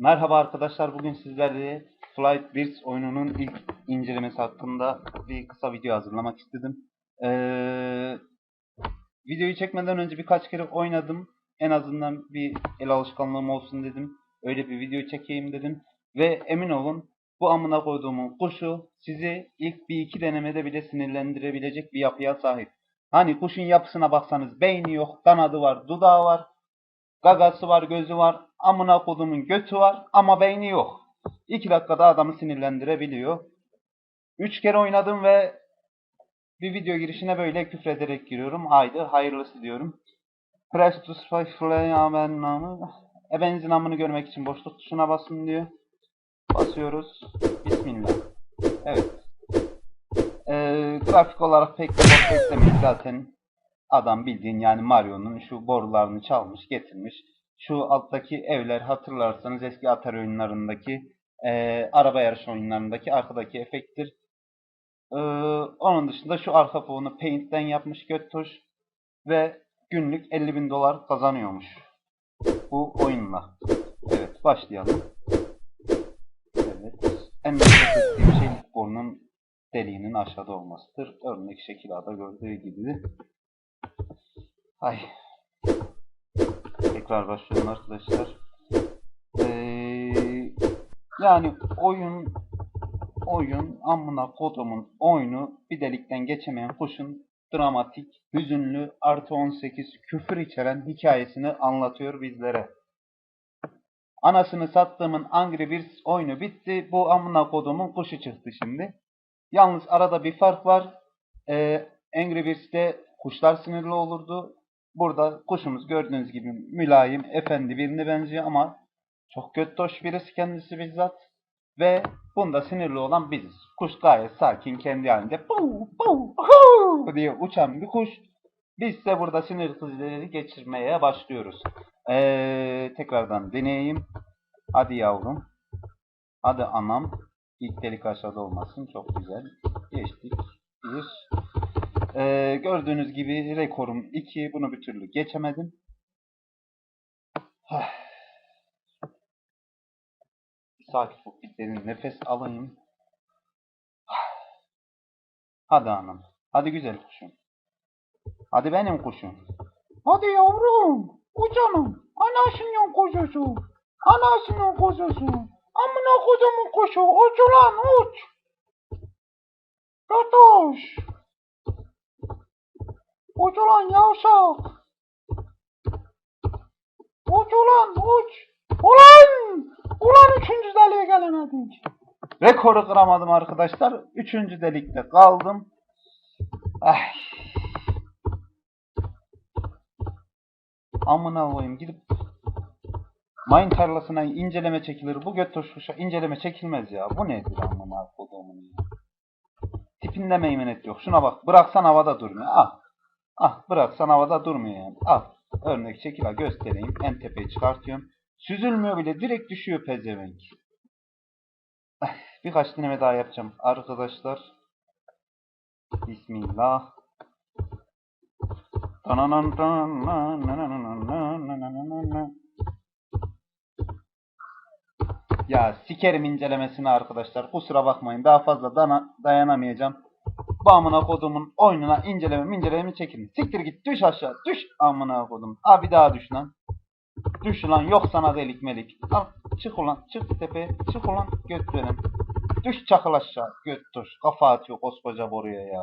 Merhaba arkadaşlar. Bugün sizlerle Flight Birds oyununun ilk incelemesi hakkında bir kısa video hazırlamak istedim. Ee, videoyu çekmeden önce birkaç kere oynadım. En azından bir el alışkanlığım olsun dedim. Öyle bir video çekeyim dedim. Ve emin olun bu amına koyduğumun kuşu sizi ilk bir iki denemede bile sinirlendirebilecek bir yapıya sahip. Hani kuşun yapısına baksanız beyni yok, kanadı var, dudağı var, Gagası var, gözü var, amına kodumun götü var ama beyni yok. İki dakikada adamı sinirlendirebiliyor. Üç kere oynadım ve bir video girişine böyle küfrederek giriyorum. Haydi hayırlısı diyorum. Press to ben namı. E benzin amını görmek için boşluk tuşuna basın diyor. Basıyoruz. Bismillah. Evet. Ee, grafik olarak pek de boş beklemeyin zaten Adam bildiğin yani Mario'nun şu borularını çalmış getirmiş. Şu alttaki evler hatırlarsanız eski Atari oyunlarındaki e, araba yarış oyunlarındaki arkadaki efekttir. E, onun dışında şu arka fonu Paint'ten yapmış Göttuş ve günlük 50 bin dolar kazanıyormuş bu oyunla. Evet başlayalım. Evet. En önemli şey burnun deliğinin aşağıda olmasıdır. Örnek şekilde gördüğü gibi. Ay. Tekrar başlıyorum arkadaşlar. Ee, yani oyun oyun amına kodumun oyunu bir delikten geçemeyen kuşun dramatik, hüzünlü, artı 18 küfür içeren hikayesini anlatıyor bizlere. Anasını sattığımın Angry Birds oyunu bitti. Bu amına kodumun kuşu çıktı şimdi. Yalnız arada bir fark var. Ee, Angry Birds'te kuşlar sinirli olurdu. Burada kuşumuz gördüğünüz gibi mülayim, efendi birine benziyor ama çok göttoş birisi kendisi bizzat. Ve bunda sinirli olan biziz. Kuş gayet sakin kendi halinde "Puu, puu, huu" diye uçan bir kuş. Biz ise burada sinir krizileri geçirmeye başlıyoruz. Ee, tekrardan deneyeyim. Hadi yavrum. Hadi anam. İlk delik aşağıda olmasın. Çok güzel. Geçtik. Bir. Ee, gördüğünüz gibi rekorum 2. Bunu bir türlü geçemedim. Sakin ol. Bir derin nefes alayım. Hadi anam. Hadi güzel kuşum. Hadi benim kuşum. Hadi yavrum. Ucanım. Anasının kuzusu. Anasının kuzusu. Amına kodumun kuşu. Uç ulan uç. Götüş. Uç ulan yavşak. Uç ulan uç. Ulan. Ulan üçüncü deliğe gelemedik. Rekoru kıramadım arkadaşlar. Üçüncü delikte kaldım. Ay. Amına koyayım gidip Mayın tarlasına inceleme çekilir. Bu göt kuşa inceleme çekilmez ya. Bu nedir amına koyduğumun ya. Tipinde meymenet yok. Şuna bak. Bıraksan havada durmuyor. Ah. Ah bıraksan havada durmuyor yani. Al örnek şekil göstereyim. En tepeye çıkartıyorum. Süzülmüyor bile direkt düşüyor pezevenk. Birkaç deneme daha yapacağım arkadaşlar. Bismillah. Ya sikerim incelemesini arkadaşlar. Kusura bakmayın. Daha fazla dayanamayacağım. Amına kodumun oyununa inceleme inceleme çekin. Siktir git düş aşağı düş amına kodum. Abi daha düş lan. Düş lan yok sana delik melik. Al çık ulan çık tepeye çık ulan göt. Düş çakıl aşağı göt tuş. Kafa atıyor koskoca boruya ya.